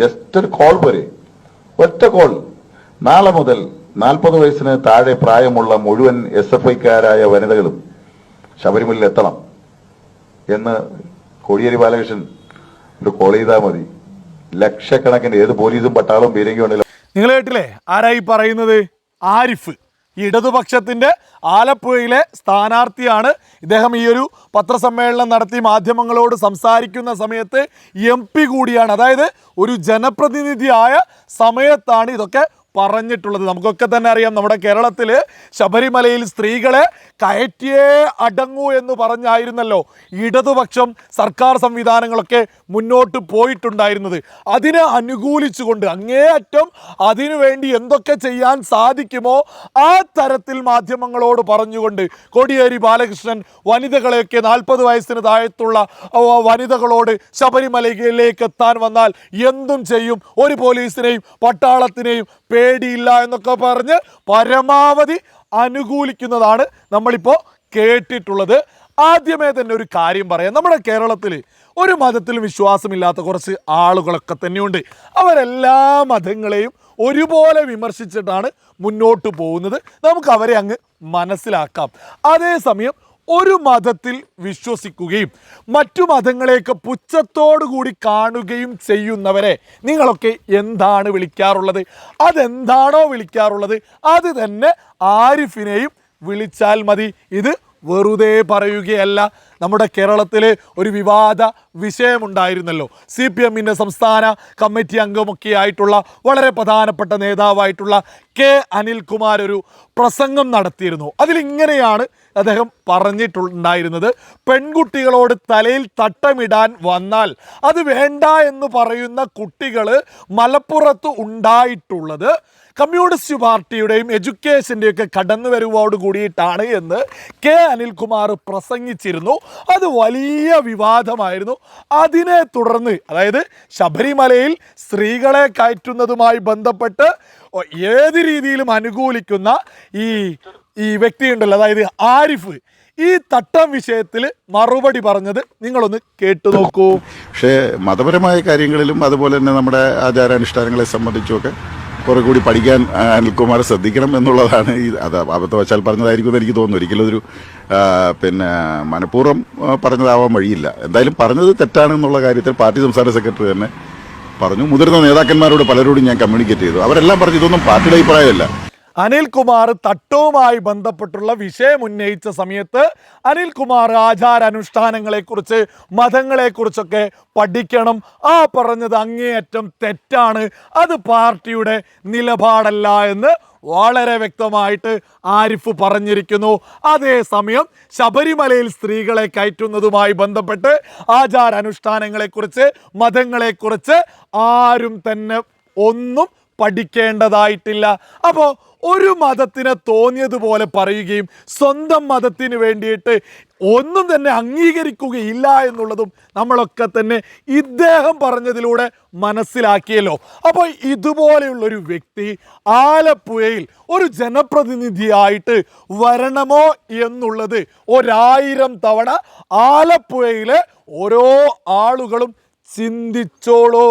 Just ഒരു call പോരെ. ഒറ്റ കോൾ. നാളെ മുതൽ നാൽപ്പത് വയസ്സിന് താഴെ പ്രായമുള്ള മുഴുവൻ എസ് എഫ് ഐക്കാരായ വനിതകളും ശബരിമലയിൽ എത്തണം എന്ന് കോടിയേരി ബാലകൃഷ്ണൻ ഒരു കോൾ ചെയ്താൽ മതി. ലക്ഷക്കണക്കിന് ഏത് പോലീസും പട്ടാളും പീരങ്കിയും ഉണ്ടെങ്കിലും നിങ്ങൾ കേട്ടില്ലേ? ആരായി പറയുന്നത്? ആരിഫ്. ഇടതുപക്ഷത്തിന്റെ ആലപ്പുഴയിലെ സ്ഥാനാർത്ഥിയാണ്. ഇദ്ദേഹം ഈ ഒരു പത്രസമ്മേളനം നടത്തി മാധ്യമങ്ങളോട് സംസാരിക്കുന്ന സമയത്ത് എം കൂടിയാണ്. അതായത് ഒരു ജനപ്രതിനിധിയായ സമയത്താണ് ഇതൊക്കെ പറഞ്ഞിട്ടുള്ളത്. നമുക്കൊക്കെ തന്നെ അറിയാം നമ്മുടെ കേരളത്തിൽ ശബരിമലയിൽ സ്ത്രീകളെ കയറ്റിയേ അടങ്ങൂ എന്ന് പറഞ്ഞായിരുന്നല്ലോ. ഇടതുപക്ഷം സർക്കാർ സംവിധാനങ്ങളൊക്കെ മുന്നോട്ട് പോയിട്ടുണ്ടായിരുന്നത്. അതിനെ അനുകൂലിച്ചുകൊണ്ട് അങ്ങേയറ്റം അതിനുവേണ്ടി എന്തൊക്കെ ചെയ്യാൻ സാധിക്കുമോ ആ തരത്തിൽ മാധ്യമങ്ങളോട് പറഞ്ഞുകൊണ്ട് കോടിയേരി ബാലകൃഷ്ണൻ വനിതകളെയൊക്കെ നാൽപ്പത് വയസ്സിന് താഴത്തുള്ള വനിതകളോട് ശബരിമലയിലേക്ക് എത്താൻ വന്നാൽ എന്തും ചെയ്യും. ഒരു പോലീസിനെയും പട്ടാളത്തിനെയും പേടിയില്ല എന്നൊക്കെ പറഞ്ഞ് പരമാവധി അനുകൂലിക്കുന്നതാണ് നമ്മളിപ്പോൾ കേട്ടിട്ടുള്ളത്. ആദ്യമേ തന്നെ ഒരു കാര്യം പറയാം. നമ്മുടെ കേരളത്തിൽ ഒരു മതത്തിലും വിശ്വാസമില്ലാത്ത കുറച്ച് ആളുകളൊക്കെ തന്നെയുണ്ട്. അവരെല്ലാ മതങ്ങളെയും ഒരുപോലെ വിമർശിച്ചിട്ടാണ് മുന്നോട്ട് പോകുന്നത്. നമുക്ക് അവരെ അങ്ങ് മനസ്സിലാക്കാം. അതേസമയം ഒരു മതത്തിൽ വിശ്വസിക്കുകയും മറ്റു മതങ്ങളെയൊക്കെ പുച്ഛത്തോടു കൂടി കാണുകയും ചെയ്യുന്നവരെ നിങ്ങളൊക്കെ എന്താണ് വിളിക്കാറുള്ളത്? അതെന്താണോ വിളിക്കാറുള്ളത്? അത് തന്നെ ആരിഫിനെയും വിളിച്ചാൽ മതി. ഇത് വെറുതെ പറയുകയല്ല. നമ്മുടെ കേരളത്തിൽ ഒരു വിവാദ വിഷയമുണ്ടായിരുന്നല്ലോ. സി പി എമ്മിന്റെ സംസ്ഥാന കമ്മിറ്റി അംഗമൊക്കെ ആയിട്ടുള്ള വളരെ പ്രധാനപ്പെട്ട നേതാവായിട്ടുള്ള കെ അനിൽകുമാർ ഒരു പ്രസംഗം നടത്തിയിരുന്നു. അതിലിങ്ങനെയാണ് അദ്ദേഹം പറഞ്ഞിട്ടുണ്ടായിരുന്നത്. പെൺകുട്ടികളോട് തലയിൽ തട്ടമിടാൻ വന്നാൽ അത് വേണ്ട എന്ന് പറയുന്ന കുട്ടികൾ മലപ്പുറത്ത് ഉണ്ടായിട്ടുള്ളത് കമ്മ്യൂണിസ്റ്റ് പാർട്ടിയുടെയും എഡ്യൂക്കേഷന്റെയും ഒക്കെ കടന്നു വരുവോട് കൂടിയിട്ടാണ് എന്ന് കെ അനിൽകുമാർ പ്രസംഗിച്ചിരുന്നു. അത് വലിയ വിവാദമായിരുന്നു. അതിനെ തുടർന്ന് അതായത് ശബരിമലയിൽ സ്ത്രീകളെ കയറ്റുന്നതുമായി ബന്ധപ്പെട്ട് ഏത് രീതിയിലും അനുകൂലിക്കുന്ന ഈ ഈ വ്യക്തിയുണ്ടല്ലോ അതായത് ആരിഫ്. ഈ തട്ടം വിഷയത്തിൽ മറുപടി പറഞ്ഞത് നിങ്ങളൊന്ന് കേട്ടു നോക്കൂ. പക്ഷേ മതപരമായ കാര്യങ്ങളിലും അതുപോലെ തന്നെ നമ്മുടെ ആചാരാനുഷ്ഠാനങ്ങളെ സംബന്ധിച്ചുമൊക്കെ കുറെ കൂടി പഠിക്കാൻ അനിൽകുമാർ ശ്രദ്ധിക്കണം എന്നുള്ളതാണ് ഈ അത് അബദ്ധവശാൽ പറഞ്ഞതായിരിക്കും എന്ന് എനിക്ക് തോന്നുന്നു. ഒരിക്കലും ഒരു പിന്നെ മനഃപൂർവം പറഞ്ഞതാവാൻ വഴിയില്ല. എന്തായാലും പറഞ്ഞത് തെറ്റാണെന്നുള്ള കാര്യത്തിൽ പാർട്ടി സംസ്ഥാന സെക്രട്ടറി തന്നെ പറഞ്ഞു. മുതിർന്ന നേതാക്കന്മാരോട് പലരോടും ഞാൻ കമ്മ്യൂണിക്കേറ്റ് ചെയ്തു. അവരെല്ലാം പറഞ്ഞു ഇതൊന്നും പാർട്ടിയുടെ അഭിപ്രായമല്ല. അനിൽകുമാർ തട്ടവുമായി ബന്ധപ്പെട്ടുള്ള വിഷയം ഉന്നയിച്ച സമയത്ത് അനിൽകുമാർ ആചാരാനുഷ്ഠാനങ്ങളെക്കുറിച്ച് മതങ്ങളെക്കുറിച്ചൊക്കെ പഠിക്കണം. ആ പറഞ്ഞത് അങ്ങേയറ്റം തെറ്റാണ്. അത് പാർട്ടിയുടെ നിലപാടല്ല എന്ന് വളരെ വ്യക്തമായിട്ട് ആരിഫ് പറഞ്ഞിരിക്കുന്നു. അതേസമയം ശബരിമലയിൽ സ്ത്രീകളെ കയറ്റുന്നതുമായി ബന്ധപ്പെട്ട് ആചാരാനുഷ്ഠാനങ്ങളെക്കുറിച്ച് മതങ്ങളെക്കുറിച്ച് ആരും തന്നെ ഒന്നും പഠിക്കേണ്ടതായിട്ടില്ല. അപ്പോൾ ഒരു മതത്തിനെ തോന്നിയതുപോലെ പറയുകയും സ്വന്തം മതത്തിന് വേണ്ടിയിട്ട് ഒന്നും തന്നെ അംഗീകരിക്കുകയില്ല എന്നുള്ളതും നമ്മളൊക്കെ തന്നെ ഇദ്ദേഹം പറഞ്ഞതിലൂടെ മനസ്സിലാക്കിയല്ലോ. അപ്പോൾ ഇതുപോലെയുള്ളൊരു വ്യക്തി ആലപ്പുഴയിൽ ഒരു ജനപ്രതിനിധിയായിട്ട് വരണമോ എന്നുള്ളത് ഒരായിരം തവണ ആലപ്പുഴയിലെ ഓരോ ആളുകളും ചിന്തിച്ചോളൂ.